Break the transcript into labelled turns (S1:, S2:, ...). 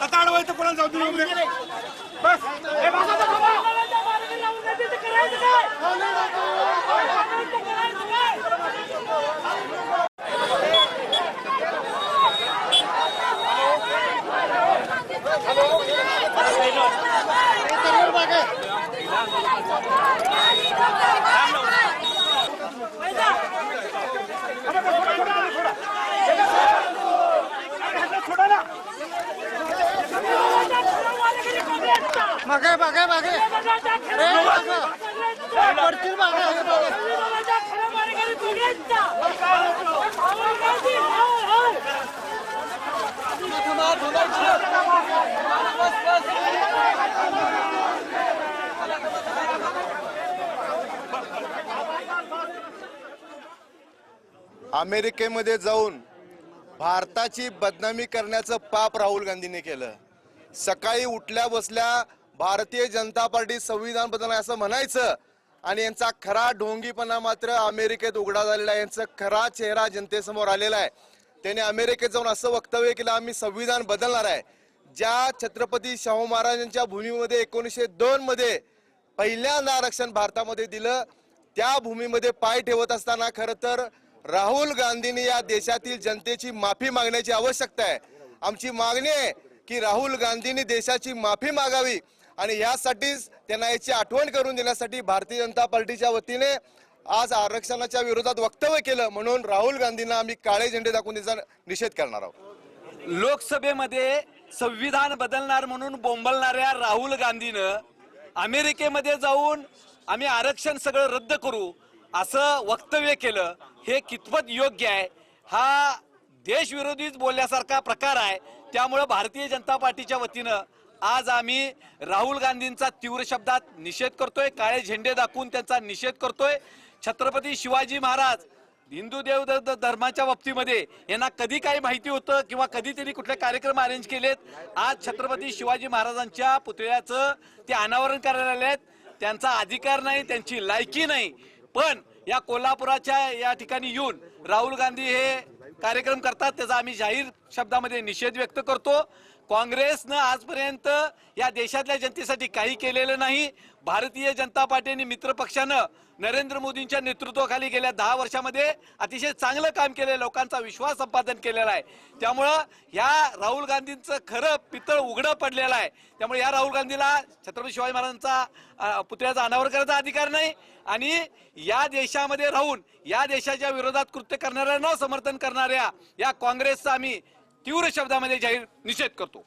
S1: आता अडवायचं कोणाला जाऊ दे. बस. हे बसा,
S2: मागे मागे मागे. पडतील हे मागे.
S3: अमेरिकेमध्ये जाऊन भारताची बदनामी करण्याचं पाप राहुल गांधीने केलं. सकाळी उठल्या बसल्या भारतीय जनता पार्टी संविधान बदल असं म्हणायचं. आणि यांचा खरा ढोंगीपणा मात्र अमेरिकेत उघडा झालेला आहे. यांचा खरा चेहरा जनतेसमोर आलेला आहे. त्याने अमेरिकेत जाऊन असं वक्तव्य केलं आम्ही संविधान बदलणार आहे. ज्या छत्रपती शाहू महाराजांच्या भूमीमध्ये एकोणीसशे दोन मध्ये पहिल्यांदा आरक्षण भारतामध्ये दिलं त्या भूमीमध्ये पाय ठेवत असताना खरं तर राहुल गांधींनी या देशातील जनतेची माफी मागण्याची आवश्यकता आहे. आमची मागणी आहे की राहुल गांधींनी देशाची माफी मागावी. आणि ह्यासाठीच त्यांना याची आठवण करून देण्यासाठी भारतीय जनता पार्टीच्या वतीने आज आरक्षणाच्या विरोधात वक्तव्य केलं म्हणून राहुल गांधींना आम्ही काळे झेंडे दाखवून त्याचा निषेध करणार आहोत.
S4: लोकसभेमध्ये संविधान बदलणार म्हणून बोंबलणाऱ्या राहुल गांधीनं अमेरिकेमध्ये जाऊन आम्ही आरक्षण सगळं रद्द करू असं वक्तव्य केलं. हे कितपत योग्य आहे? हा देशविरोधीच बोलण्यासारखा प्रकार आहे. त्यामुळं भारतीय जनता पार्टीच्या वतीनं आज आम्ही राहुल गांधींचा तीव्र शब्दात निषेध करतोय काळे झेंडे दाखवून त्यांचा निषेध करतोय. छत्रपती शिवाजी महाराज हिंदू देव धर्माच्या बाबतीमध्ये यांना कधी काही माहिती होतं किंवा कधी त्यांनी कुठले कार्यक्रम अरेंज केलेत? आज छत्रपती शिवाजी महाराजांच्या पुतळ्याचं ते अनावरण करायला आले आहेत त्यांचा अधिकार नाही त्यांची लायकी नाही. पण या कोल्हापुराच्या या ठिकाणी येऊन राहुल गांधी हे कार्यक्रम करतात त्याचा आम्ही जाहीर शब्दामध्ये निषेध व्यक्त करतो. काँग्रेसनं आजपर्यंत या देशातल्या जनतेसाठी काही केलेलं नाही. भारतीय जनता पार्टी आणि मित्रपक्षानं नरेंद्र मोदींच्या नेतृत्वाखाली गेल्या दहा वर्षामध्ये अतिशय चांगलं काम केलं लोकांचा विश्वास संपादन केलेला आहे. त्यामुळं ह्या राहुल गांधींचं खरं पितळ उघडं पडलेलं आहे. त्यामुळे या राहुल गांधीला छत्रपती शिवाजी महाराजांचा पुतळ्याचा अनावर करायचा अधिकार नाही आणि या देशामध्ये राहून या देशाच्या विरोधात कृत्य करणाऱ्यांना समर्थन करणाऱ्या या काँग्रेसचा आम्ही तीव्र शब्दामध्ये जाहीर निषेध करतो.